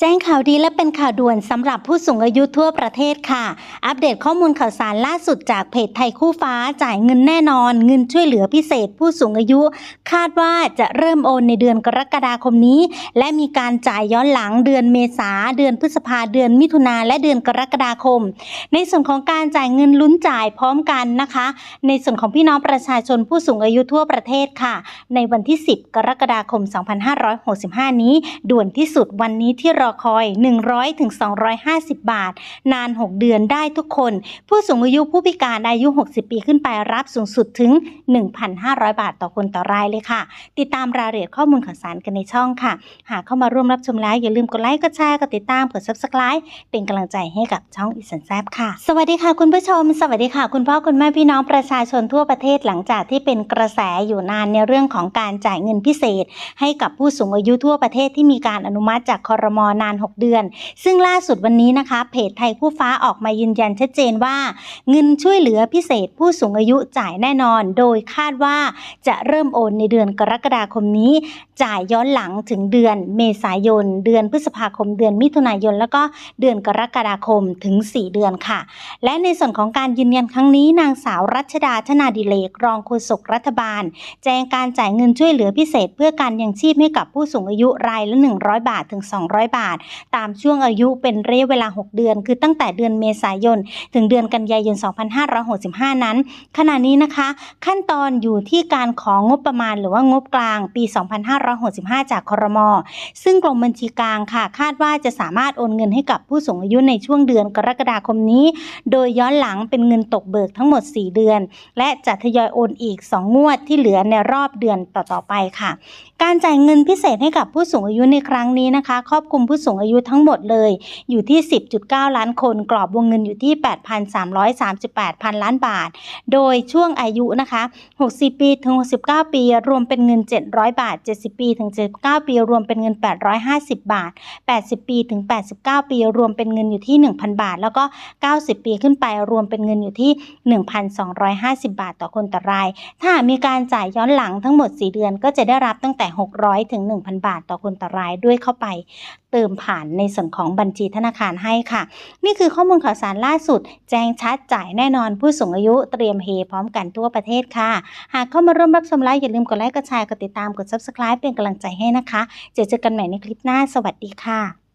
แจ้งข่าวดีและเป็นข่าวด่วนสำหรับผู้สูงอายุทั่วประเทศค่ะ อัปเดตข้อมูลข่าวสารล่าสุดจากเพจไทยคู่ฟ้าจ่ายเงินแน่นอน เงินช่วยเหลือพิเศษผู้สูงอายุ คาดว่าจะเริ่มโอนในเดือนกรกฎาคมนี้ และมีการจ่ายย้อนหลังเดือนเมษาเดือนพฤษภาเดือนมิถุนาและเดือนกรกฎาคม ในส่วนของการจ่ายเงินลุ้นจ่ายพร้อมกันนะคะ ในส่วนของพี่น้องประชาชนผู้สูงอายุทั่วประเทศค่ะ ในวันที่ 10 กรกฎาคม 2565 นี้ ด่วนที่สุดวันนี้ที่รอคอย 100ถึง250 บาท นาน 6 เดือนได้ทุกคน ผู้สูงอายุผู้พิการอายุ 60 ปีขึ้นไปรับสูงสุดถึง 1,500 บาทต่อคนต่อรายเลยค่ะ ติดตามรายละเอียดข้อมูลข่าวสารกันในช่องค่ะ หากเข้ามาร่วมรับชมแล้ว อย่าลืมกดไลค์กดแชร์กดติดตามกด subscribe เป็นกำลังใจให้กับช่องอีสันแซบค่ะ สวัสดีค่ะคุณผู้ชม สวัสดีค่ะ คุณพ่อคุณแม่พี่น้องประชาชนทั่วประเทศหลังจากที่เป็นกระแสอยู่นานในเรื่องของการจ่ายเงินพิเศษ ให้กับผู้สูงอายุทั่วประเทศที่มีการอนุมัติจากคอรมอนาน 6 เดือน ซึ่งล่าสุดวันนี้นะคะเพจไทยคู่ฟ้าออกมายืนยันชัดเจนว่า เงินช่วยเหลือพิเศษผู้สูงอายุจ่ายแน่นอน โดยคาดว่าจะเริ่มโอนในเดือนกรกฎาคมนี้ จ่ายย้อนหลังถึงเดือนเมษายน เดือนพฤษภาคม เดือนมิถุนายน แล้วก็เดือนกรกฎาคมถึง 4 เดือนค่ะ และในส่วนของการยืนยันครั้งนี้นางสาวรัชดาธนาดิเลกรองโฆษกรัฐบาล แจ้งการจ่ายเงินช่วยเหลือพิเศษ เพื่อการยังชีพให้กับผู้สูงอายุรายละ 100 บาทถึง 200 บาทตามช่วงอายุเป็นระยะเวลา 6 เดือน คือตั้งแต่เดือนเมษายน ถึงเดือนกันยายน 2565 นั้น ขณะนี้นะคะ ขั้นตอนอยู่ที่การของงบประมาณหรือว่างบกลางปี 2565 จากครม ซึ่งกรมบัญชีกลางค่ะ คาดว่าจะสามารถโอนเงินให้กับผู้สูงอายุในช่วงเดือนกรกฎาคมนี้ โดยย้อนหลังเป็นเงินตกเบิกทั้งหมด 4 เดือน และจะทยอยโอนอีก 2 งวดที่เหลือในรอบเดือนต่อๆไปค่ะ การจ่ายเงินพิเศษให้กับผู้สูงอายุในครั้งนี้นะคะ ครอบคลุมผู้สูงอายุทั้งหมดเลย อยู่ที่ 10.9 ล้านคน กรอบวงเงินอยู่ที่ 8,338 พันล้านบาท โดยช่วงอายุนะคะ 60 ปีถึง 69 ปี รวมเป็นเงิน 700 บาท 70 ปีถึง 79 ปี รวมเป็นเงิน 850 บาท 80 ปีถึง 89 ปี รวมเป็นเงินอยู่ที่ 1,000 บาท แล้วก็ 90 ปีขึ้นไป รวมเป็นเงินอยู่ที่ 1,250 บาทต่อคนต่อราย ถ้ามีการจ่ายย้อนหลังทั้งหมด 4 เดือนก็จะได้รับตั้งแต่ 600 ถึง 1,000 บาทต่อคนต่อรายด้วยเข้าไป เติมผ่านในส่วนของบัญชีธนาคารให้ค่ะ นี่คือข้อมูลข่าวสารล่าสุด แจ้งชัดจ่ายแน่นอนผู้สูงอายุเตรียมเฮพร้อมกันทั่วประเทศค่ะ หากเข้ามาร่วมรับชมไลฟ์อย่าลืมกดไลค์กดแชร์กดติดตามกด subscribe เป็นกำลังใจให้นะคะ เจอเจอกันใหม่ในคลิปหน้าสวัสดีค่ะ